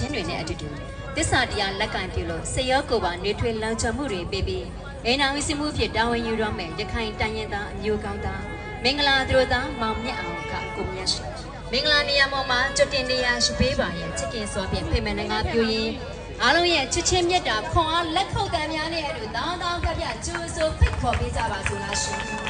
ချင်းတွေနဲ့အတူတူသစ္စာတရားလက်ကင်ပြုလို့စေရောကိုယ်ပါနေထွေလမ်းချမှုတွေပေးပြီးအိမ်နာဝီစမှုဖြစ်တာဝန်ယူရမယ်ရခိုင်တိုင်းရင်းသားအမျိုးကောင်းသားမင်္ဂလာသူတို့သားမောင်မြတ်အောင်ကကိုမြတ်ရှိမင်္ဂလာနေရာပေါ်မှာကြွတင်နေရရှိပေးပါရဲ့ချစ်ခင်စွာဖြင့်ဖိမနငါပြူရင်အားလုံးရဲ့ချစ်ချင်းမြတ်တာခွန်အားလက်ခုပ်တမ်းများနဲ့အတူတောင်းတောင်းကပ်ပြကျိုးစိုးဖိတ်ခေါ်ပေးကြပါစို့လားရှင်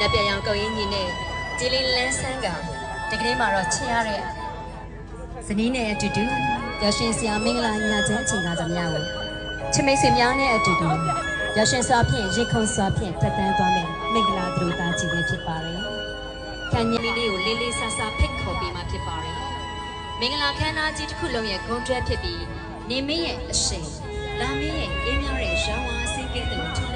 လက်ပြရောင်ကုတ်ရင်းကြီးနဲ့ကြည်လင်းလန်းဆန်းကတကယ်မှတော့ချင်ရတဲ့ဇနီးနဲ့အတူတူရရှင်ဆရာမင်္ဂလာညချမ်းအချိန်ကကြများကိုချစ်မိတ်ဆွေများနဲ့အတူတူရရှင်စွာဖြင့်ရေခုံစွာဖြင့်တက်တန်းသွားမယ်မင်္ဂလာသူတို့သားကြီးပဲဖြစ်ပါတယ်။ခံညီလေးကိုလေးလေးဆဆဖိတ်ခေါ်ပေးမှဖြစ်ပါတယ်။မင်္ဂလာခမ်းနားကြီးတစ်ခုလုံးရဲ့ဂုဏ်တွဲဖြစ်ပြီးနေမင်းရဲ့အရှိန်လာမင်းရဲ့အေးမြတဲ့ရောင်းဝါအစင်းကဲတဲ့ကိုထလင်းထ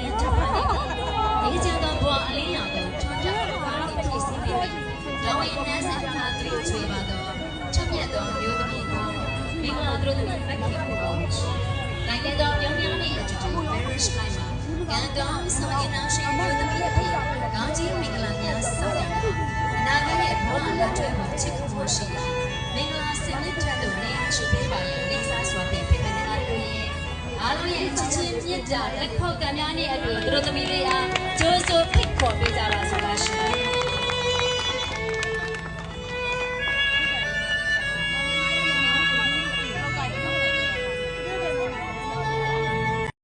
လာသူတို့သမီးဖက်ခင်ကိုပေါ့။နိုင်ငံတော်ပြောင်းပြောင်းနဲ့အတူတူ marriage life မှာကန်တော်ဆောင်ရင်အောင်ရှင်မျိုးသမီးအဖြစ်ကောင်းကြီးမင်္ဂလာများဆောက်ရပါ။အနာဂတ်ရဲ့ဘဝလက်တွေ့မှာချစ်ခင်မှုရှိလာမင်္ဂလာစင်မြတ်တဲ့သူနေရာရှိပေးပါရဲ့လေးစားစွာဖြင့်ပြင်ပနေအားလို့ရဲ့အားလုံးရဲ့ချစ်ချင်းမြတ်တာလက်ခေါက်ကများနဲ့အတူသူတို့သမီးလေးအားကြိုးစိုးဖိတ်ခေါ်ပေးကြပါဆိုပါရှင်